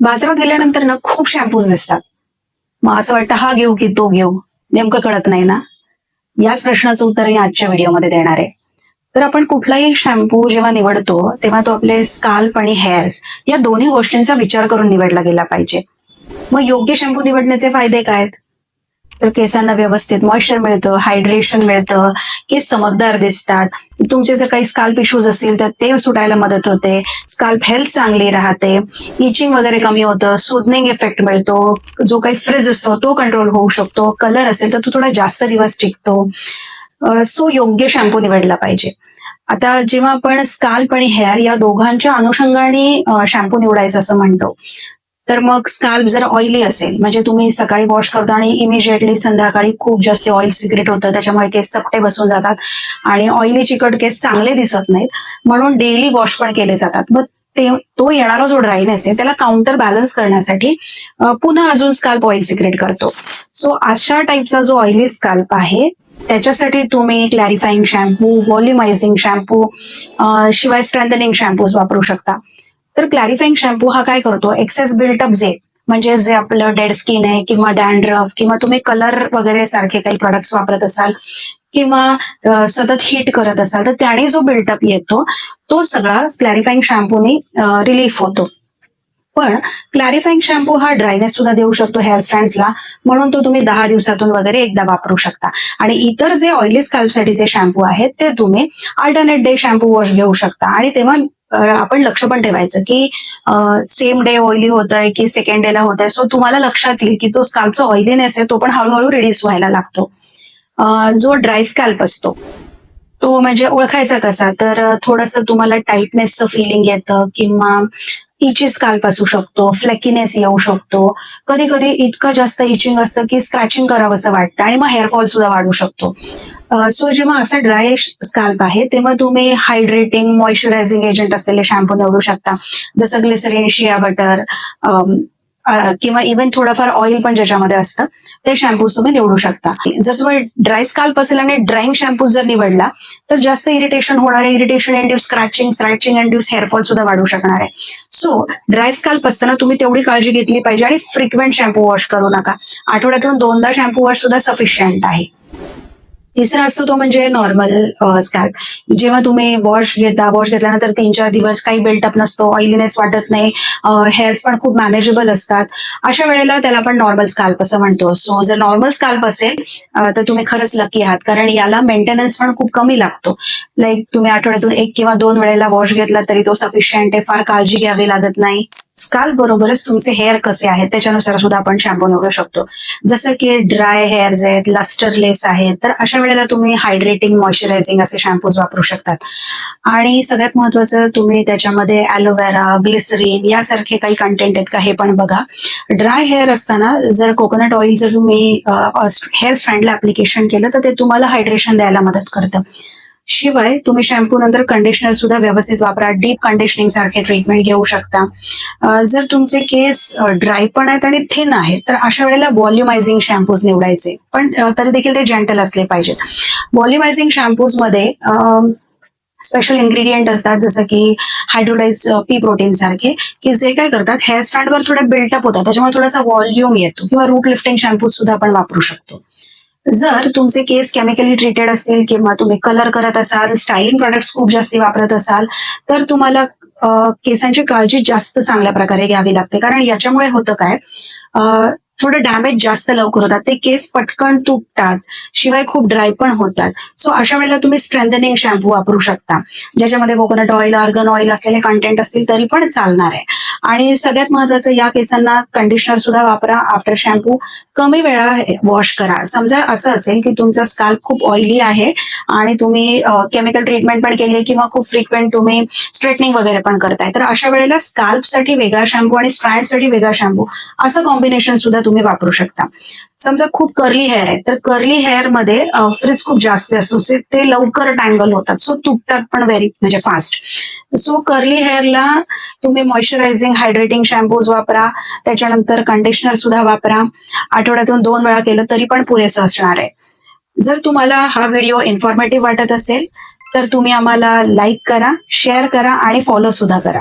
बाजारात गेल्यानंतर ना खूप शॅम्पूज दिसतात. मग असं वाटतं हा घेऊ की तो घेऊ? नेमकं कळत नाही ना. याच प्रश्नाचं उत्तर मी आजच्या व्हिडिओमध्ये देणार आहे. तर आपण कुठलाही शॅम्पू जेव्हा निवडतो तेव्हा तो आपले स्काल्प आणि हेअर्स या दोन्ही गोष्टींचा विचार करून निवडला गेला पाहिजे. मग योग्य शॅम्पू निवडण्याचे फायदे काय आहेत? तर केसांना व्यवस्थित मॉइश्चर मिळतं हायड्रेशन मिळतं केस चमकदार दिसतात. तुमचे जर काही स्काल्प इश्यूज असतील तर ते सुटायला मदत होते. स्काल्प हेल्थ चांगली राहते. इचिंग वगैरे कमी होतं सुदनिंग इफेक्ट मिळतो. जो काही फ्रिज असतो तो कंट्रोल होऊ शकतो. कलर असेल तर तो थोडा जास्त दिवस टिकतो. सो योग्य शॅम्पू निवडला पाहिजे. आता जेव्हा आपण स्काल्प आणि हेअर या दोघांच्या अनुषंगाने शॅम्पू निवडायचं असं म्हणतो तर मग स्काल्प जर ऑइली असेल म्हणजे तुम्ही सकाळी वॉश करता आणि इमिजिएटली संध्याकाळी खूप जास्त ऑइल सिक्रेट होतं त्याच्यामुळे केस चपटे बसून जातात आणि ऑइली चिकट केस चांगले दिसत नाहीत. म्हणून डेली वॉश पण केले जातात. मग ते तो येणारा जो ड्रायनेस आहे त्याला काउंटर बॅलन्स करण्यासाठी पुन्हा अजून स्काल्प ऑइल सिक्रेट करतो. सो अशा टाईपचा जो ऑइली स्काल्प आहे त्याच्यासाठी तुम्ही क्लॅरिफाईंग शॅम्पू व्हॉल्युमायझिंग शॅम्पू शिवाय स्ट्रेंथनिंग शॅम्पूज वापरू शकता. तर क्लॅरिफाईंग शॅम्पू हा काय करतो? एक्सेस बिल्टअप जे म्हणजे जे आपलं डेड स्किन आहे किंवा डॅन्ड्रफ किंवा तुम्ही कलर वगैरे सारखे काही प्रोडक्ट्स वापरत असाल किंवा सतत हिट करत असाल तर त्याने जो बिल्टअप येतो तो सगळा क्लॅरिफाईंग शॅम्पूने रिलीफ होतो. पण क्लॅरिफाईंग शॅम्पू हा ड्रायनेस सुद्धा देऊ शकतो हेअर स्ट्रँड्सला म्हणून तो तुम्ही दहा दिवसातून वगैरे एकदा वापरू शकता. आणि इतर जे ऑइली स्कॅल्पसाठीचे शॅम्पू आहेत ते तुम्ही अल्टरनेट डे शॅम्पू वॉश घेऊ शकता. आणि तेव्हा आपण लक्ष पण ठेवायचं की सेम डे ऑइली होत आहे की सेकंड डेला होत आहे सो तुम्हाला लक्षात येईल की तो स्काल्पचा ऑइलीनेस आहे तो पण हळूहळू रिड्यूस व्हायला लागतो. जो ड्राय स्कॅल्प असतो तो म्हणजे ओळखायचा कसा? तर थोडस तुम्हाला टाईटनेसचं फिलिंग येतं किंवा इची स्काल्प असू शकतो फ्लेकिनेस येऊ शकतो. कधी कधी इतकं जास्त इचिंग असतं की स्क्रॅचिंग करावंसं वाटतं आणि मग हेअरफॉल सुद्धा वाढू शकतो. सो जेव्हा असा ड्राय स्काल्प आहे तेव्हा तुम्ही हायड्रेटिंग मॉइश्चरायझिंग एजंट असलेले शॅम्पू निवडू शकता. जसं ग्लिसरीन शिया बटर किंवा इव्हन थोडंफार ऑइल पण ज्याच्यामध्ये असतं ते शॅम्पूज तुम्ही निवडू शकता. जर तुम्ही ड्राय स्काल्प असेल आणि ड्राईंग शॅम्पू जर निवडला तर जास्त इरिटेशन होणार आहे irritation induce scratching scratching induce hair fall सुद्धा वाढू शकणार आहे. सो ड्राय स्काल्प असताना तुम्ही तेवढी काळजी घेतली पाहिजे आणि फ्रिक्वेंट शॅम्पू वॉश करू नका. आठवड्यातून दोनदा शॅम्पू वॉश सुद्धा सफिशियंट आहे. तिसरा असतो तो म्हणजे नॉर्मल स्कॅल्प जेव्हा तुम्ही वॉश घेता वॉश घेतल्यानंतर तीन चार दिवस काही बिल्टअप नसतो ऑइलीनेस वाटत नाही हेअर्स पण खूप मॅनेजेबल असतात. अशा वेळेला त्याला आपण नॉर्मल स्कॅल्प असं म्हणतो. सो जर नॉर्मल स्कॅल्प असेल तर तुम्ही खरंच लकी आहात. कारण याला मेंटेनन्स पण खूप कमी लागतो. लाईक तुम्ही आठवड्यातून एक किंवा दोन वेळेला वॉश घेतला तरी तो सफिशियंट आहे. फार काळजी घ्यावी लागत नाही. स्काल बरोबरच तुमचे हेअर कसे आहेत त्याच्यानुसार सुद्धा आपण शॅम्पू निवडू शकतो. जसं की ड्राय हेअर्स आहेत लस्टरलेस आहेत तर अशा वेळेला तुम्ही हायड्रेटिंग मॉइश्चरायझिंग असे शॅम्पूज वापरू शकतात. आणि सगळ्यात महत्वाचं तुम्ही त्याच्यामध्ये ॲलोवेरा ग्लिसरीन यासारखे काही कंटेंट आहेत का हे पण बघा. ड्राय हेअर असताना जर कोकोनट ऑइल जर तुम्ही हेअर स्ट्रँडला ऍप्लिकेशन केलं तर ते तुम्हाला हायड्रेशन द्यायला मदत करतं. शिवाय तुम्ही शॅम्पू नंतर कंडिशनर सुद्धा व्यवस्थित वापरा. डीप कंडिशनिंग सारखे ट्रीटमेंट घेऊ शकता. जर तुमचे केस ड्राय पण आहेत आणि थिन आहेत तर अशा वेळेला व्हॉल्युमायझिंग शॅम्पूज निवडायचे. पण तरी देखील ते जेंटल असले पाहिजेत. व्हॉल्युमायझिंग शॅम्पूजमध्ये स्पेशल इन्ग्रेडियंट असतात जसं की हायड्रोलाइज पी प्रोटीन सारखे की जे काय करतात हेअर स्टँडवर थोडे बिल्टअप होतात. त्याच्यामुळे थोडासा व्हॉल्यूम येतो. किंवा रूट लिफ्टिंग शॅम्पू सुद्धा आपण वापरू शकतो. जर तुमचे केस केमिकली ट्रीटेड असतील किंवा तुम्ही कलर करत असाल स्टायलिंग प्रोडक्ट्स खूप जास्ती वापरत असाल तर तुम्हाला केसांची काळजी जास्त चांगल्या प्रकारे घ्यावी लागते. कारण याच्यामुळे होतं काय थोडं डॅमेज जास्त लवकर होतात. ते केस पटकन तुटतात. शिवाय खूप ड्राय पण होतात. सो अशा वेळेला तुम्ही स्ट्रेंथनिंग शॅम्पू वापरू शकता. ज्याच्यामध्ये कोकोनट ऑइल आर्गन ऑइल असलेले कंटेंट असतील तरी पण चालणार आहे. आणि सगळ्यात महत्वाचं या केसांना कंडिशनर सुद्धा वापरा. आफ्टर शॅम्पू कमी वेळा वॉश करा. समजा असं असेल की तुमचा स्काल्प खूप ऑइली आहे आणि तुम्ही केमिकल ट्रीटमेंट पण केली आहे किंवा खूप फ्रिक्वेंट तुम्ही स्ट्रेटनिंग वगैरे पण करताय. तर अशा वेळेला स्काल्पसाठी वेगळा शॅम्पू आणि स्ट्रँडसाठी वेगळा शॅम्पू असं कॉम्बिनेशन सुद्धा तुम्ही वापरू शकता. समजा खूप कर्ली हेअर आहे तर कर्ली हेअरमध्ये फ्रिज खूप जास्त असतो. ते लवकर टँगल होतात. सो तुटतात पण व्हेरी म्हणजे फास्ट सो कर्ली हेअरला तुम्ही मॉइश्चरायझिंग हायड्रेटिंग शॅम्पूज वापरा. त्याच्यानंतर कंडिशनर सुद्धा वापरा. आठवड्यातून दोन वेळा केलं तरी पण पुरेसं असणार आहे. जर तुम्हाला हा व्हिडिओ इन्फॉर्मेटिव्ह वाटत असेल तर तुम्ही आम्हाला लाईक करा शेअर करा आणि फॉलो सुद्धा करा.